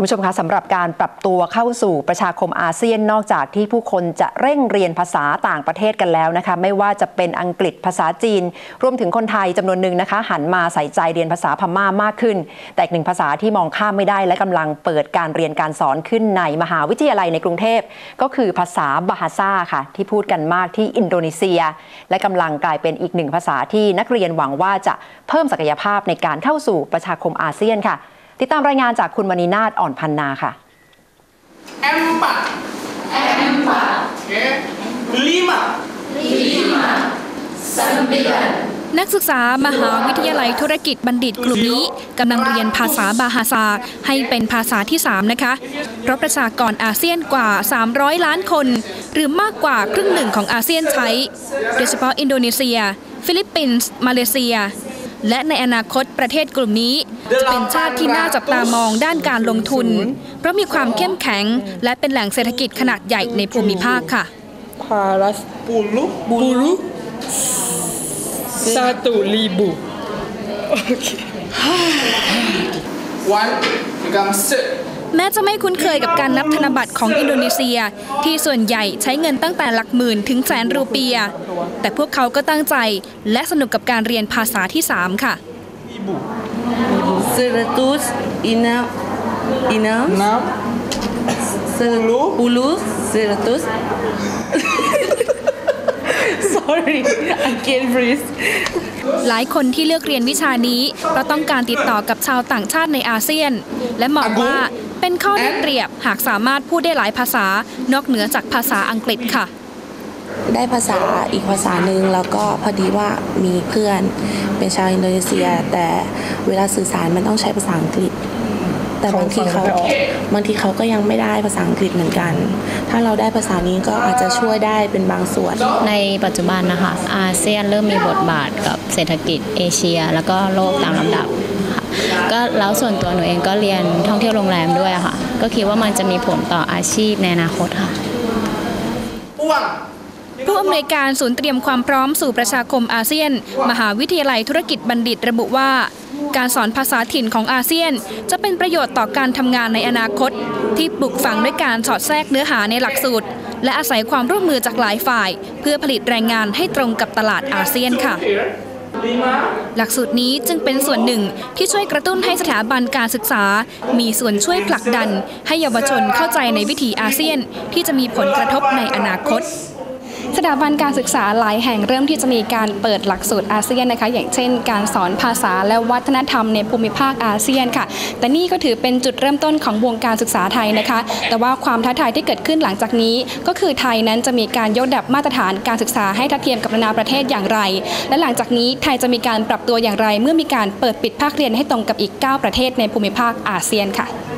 คุณผู้ชมคะสำหรับการปรับตัวเข้าสู่ประชาคมอาเซียนนอกจากที่ผู้คนจะเร่งเรียนภาษาต่างประเทศกันแล้วนะคะ ไม่ว่าจะเป็นอังกฤษภาษาจีน รวมถึงคนไทยจำนวนหนึ่งนะคะ หันมาใส่ใจเรียนภาษาพม่ามากขึ้น แต่อีกหนึ่งภาษาที่มองข้ามไม่ได้และกำลังเปิดการเรียนการสอนขึ้นในมหาวิทยาลัยในกรุงเทพ ก็คือภาษาบาฮาซาค่ะ ที่พูดกันมากที่อินโดนีเซีย และกำลังกลายเป็นอีกหนึ่งภาษาที่นักเรียนหวังว่าจะเพิ่มศักยภาพในการเข้าสู่ประชาคมอาเซียนค่ะ ติดตามรายงานจากคุณมณีนาฏอ่อนพันนาค่ะ Empat. Empat, Okay. Lima. lima, sembilan, นักศึกษามหาวิทยาลัยธุรกิจบัณฑิตกลุ่มนี้กำลังเรียนภาษาบาฮาซาให้เป็นภาษาที่ 3 นะคะเพราะประชากรอาเซียนกว่า 300 ล้านคน หรือมากกว่าครึ่งหนึ่งของอาเซียนใช้ โดยเฉพาะอินโดนีเซีย ฟิลิปปินส์ มาเลเซีย และในอนาคตประเทศกลุ่มนี้ จะเป็นชาติที่น่าจับตามองด้านการลงทุน เพราะมีความเข้มแข็ง และเป็นแหล่งเศรษฐกิจขนาดใหญ่ในภูมิภาคค่ะ Paras Puluh. bulu satu ribu. Okey. One. Become set. แม้จะไม่คุ้นเคยกับการนับธนบัตรของอินโดนีเซีย ที่ส่วนใหญ่ใช้เงินตั้งแต่หลักหมื่นถึงแสนรูเปีย แต่พวกเขาก็ตั้งใจและสนุกกับการเรียนภาษาที่ 3 ค่ะ seratus enam enam Enam. sepuluh puluh seratus sorry I can't breathe หลายคนที่เลือกเรียนวิชานี้เพราะต้องการติดต่อกับชาวต่างชาติในอาเซียน และมองว่าเป็นข้อได้เปรียบหากสามารถพูดได้หลายภาษานอกเหนือจากภาษาอังกฤษค่ะ ได้ภาษาอีกภาษาหนึ่งแล้วก็พอดีว่ามีเพื่อนเป็นชาวอินโดนีเซีย แต่เวลาสื่อสารมันต้องใช้ภาษาอังกฤษ แต่บางทีเขาบางทีเขาก็ยังไม่ได้ภาษาอังกฤษเหมือนกัน ถ้าเราได้ภาษานี้ก็อาจจะช่วยได้เป็นบางส่วน ในปัจจุบันนะคะ อาเซียนเริ่มมีบทบาทกับเศรษฐกิจเอเชีย แล้วก็โลกตามลำดับค่ะก็แล้วส่วนตัวหนูเองก็เรียนท่องเที่ยวโรงแรมด้วยอะค่ะ ก็คิดว่ามันจะมีผลต่ออาชีพในอนาคตค่ะ Uang. ผู้อำนวยการศูนย์เตรียมความพร้อมสู่ประชาคมอาเซียน มหาวิทยาลัยธุรกิจบัณฑิตระบุว่า การสอนภาษาถิ่นของอาเซียน จะเป็นประโยชน์ต่อการทำงานในอนาคต ที่ปลูกฝังด้วยการสอดแทรกเนื้อหาในหลักสูตร และอาศัยความร่วมมือจากหลายฝ่าย เพื่อผลิตแรงงานให้ตรงกับตลาดอาเซียนค่ะหลักสูตรนี้จึงเป็นส่วนหนึ่งที่ช่วยกระตุ้นให้สถาบันการศึกษา มีส่วนช่วยผลักดัน ให้เยาวชนเข้าใจในวิถีอาเซียน ที่จะมีผลกระทบในอนาคต สถาบันการศึกษาหลายแห่งเริ่มที่จะมีการเปิดหลักสูตรอาเซียนนะคะ อย่างเช่น การสอนภาษาและวัฒนธรรมในภูมิภาคอาเซียนค่ะ แต่นี่ก็ถือเป็นจุดเริ่มต้นของวงการศึกษาไทยนะคะ แต่ว่าความท้าทายที่เกิดขึ้นหลังจากนี้ ก็คือไทยนั้นจะมีการยกระดับมาตรฐานการศึกษาให้ทัดเทียมกับนานาประเทศอย่างไร และหลังจากนี้ไทยจะมีการปรับตัวอย่างไร เมื่อมีการเปิดปิดภาคเรียนให้ตรงกับอีก 9 ประเทศในภูมิภาคอาเซียนค่ะ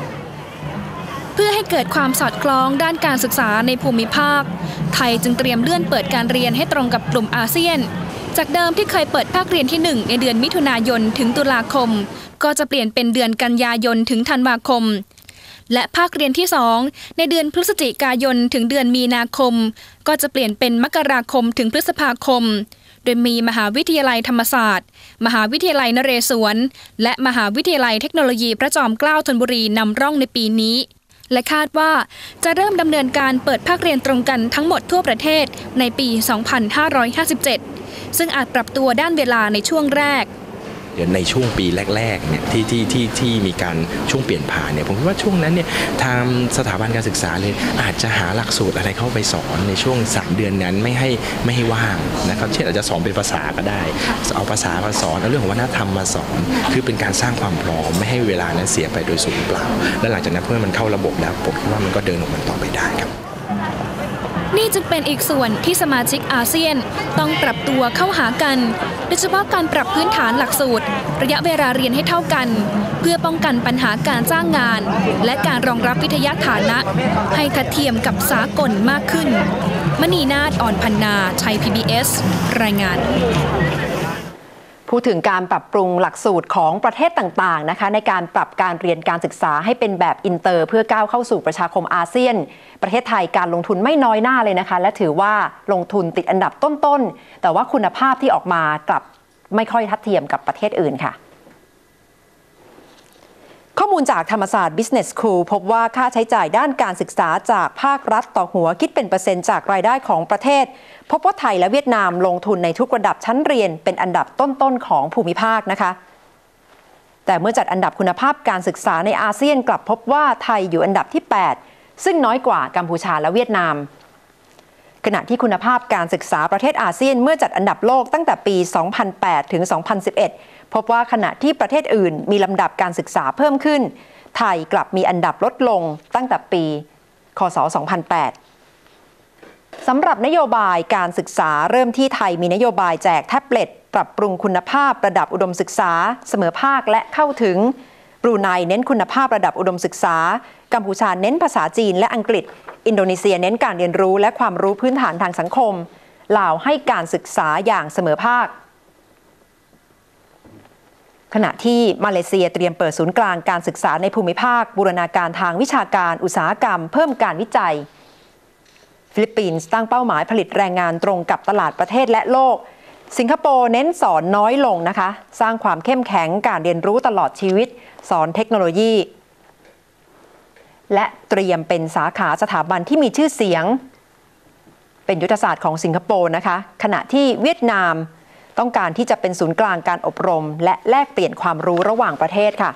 เพื่อให้เกิดความสอดคล้องด้านการศึกษาในภูมิภาค ไทยจึงเตรียมเลื่อนเปิดการเรียนให้ตรงกับกลุ่มอาเซียน จากเดิมที่เคยเปิดภาคเรียนที่ 1 ในเดือนมิถุนายนถึงตุลาคม ก็จะเปลี่ยนเป็นเดือนกันยายนถึงธันวาคม และภาคเรียนที่ 2 ในเดือนพฤศจิกายนถึงเดือนมีนาคม ก็จะเปลี่ยนเป็นมกราคมถึงพฤษภาคมโดยมีมหาวิทยาลัยธรรมศาสตร์ มหาวิทยาลัยนเรศวร และมหาวิทยาลัยเทคโนโลยีพระจอมเกล้าธนบุรีนำร่องในปีนี้ และคาดว่าจะเริ่มดำเนินการเปิดภาคเรียนตรงกันทั้งหมดทั่วประเทศในปี 2557 ซึ่งอาจปรับตัวด้านเวลาในช่วงแรก เดี๋ยวในช่วงปีแรกๆเนี่ยที่ที่ที่ที่มีการช่วงเปลี่ยนผ่านเนี่ยผมคิดว่าช่วงนั้นเนี่ยทางสถาบันการศึกษาเลยอาจจะหาหลักสูตรอะไรเข้าไปสอนในช่วง 3 เดือนนั้นไม่ให้ไม่ให้ว่างนะครับเช่นอาจจะสอนเป็นภาษาก็ได้ เอาภาษามาสอนเอาเรื่องของวัฒนธรรมมาสอน คือเป็นการสร้างความพร้อมไม่ให้เวลานั้นเสียไปโดยสูญเปล่า และหลังจากนั้นเพื่อมันเข้าระบบแล้วผมคิดว่ามันก็เดินของมันต่อไปได้ครับ นี่จึงเป็นอีกส่วนที่สมาชิกอาเซียนต้องปรับตัวเข้าหากัน โดยเฉพาะการปรับพื้นฐานหลักสูตร ระยะเวลาเรียนให้เท่ากัน เพื่อป้องกันปัญหาการจ้างงาน และการรองรับวิทยาฐานะ ให้ทัดเทียมกับสากลมากขึ้น มณีนาฏอ่อนพันนา ชัย PBS รายงาน พูดถึงการปรับปรุงหลักสูตรของประเทศต่างๆนะคะในการปรับการเรียนการศึกษาให้เป็นแบบอินเตอร์ เพื่อก้าวเข้าสู่ประชาคมอาเซียน ประเทศไทยการลงทุนไม่น้อยหน้าเลยนะคะ และถือว่าลงทุนติดอันดับต้นๆ แต่ว่าคุณภาพที่ออกมากลับไม่ค่อยทัดเทียมกับประเทศอื่นค่ะ มูลจากธรรมศาสตร์ Business School พบว่าค่าใช้จ่ายด้านการศึกษาจากภาครัฐต่อหัวคิดเป็นเปอร์เซ็นต์จากรายได้ของประเทศ พบว่าไทยและเวียดนามลงทุนในทุกระดับชั้นเรียนเป็นอันดับต้นๆของภูมิภาคนะคะ แต่เมื่อจัดอันดับคุณภาพการศึกษาในอาเซียนกลับพบว่าไทยอยู่อันดับที่ 8 ซึ่งน้อยกว่ากัมพูชาและเวียดนาม ขณะที่คุณภาพการศึกษาประเทศอาเซียนเมื่อจัดอันดับโลกตั้งแต่ปี 2008 ถึง 2011 พบว่าขณะที่ประเทศอื่นมีลำดับการศึกษาเพิ่มขึ้น ไทยกลับมีอันดับลดลงตั้งแต่ปี คศ 2008 สำหรับนโยบายการศึกษาเริ่มที่ไทยมีนโยบายแจกแท็บเล็ตปรับปรุงคุณภาพระดับอุดมศึกษา เสมอภาคและเข้าถึงบรูไนเน้นคุณภาพระดับอุดมศึกษา กัมพูชาเน้นภาษาจีนและอังกฤษ อินโดนีเซียเน้นการเรียนรู้และความรู้พื้นฐานทางสังคมลาวให้การศึกษาอย่างเสมอภาค ขณะที่มาเลเซียเตรียมเปิดศูนย์กลางการศึกษาในภูมิภาค บูรณาการทางวิชาการอุตสาหกรรม เพิ่มการวิจัย ฟิลิปปินส์ตั้งเป้าหมายผลิตแรงงานตรงกับตลาดประเทศและโลก สิงคโปร์เน้นสอนน้อยลงนะคะ สร้างความเข้มแข็งการเรียนรู้ตลอดชีวิต สอนเทคโนโลยี และเตรียมเป็นสาขาสถาบันที่มีชื่อเสียง เป็นยุทธศาสตร์ของสิงคโปร์นะคะ ขณะที่เวียดนามต้องการที่จะเป็นศูนย์กลางการอบรม และแลกเปลี่ยนความรู้ระหว่างประเทศค่ะ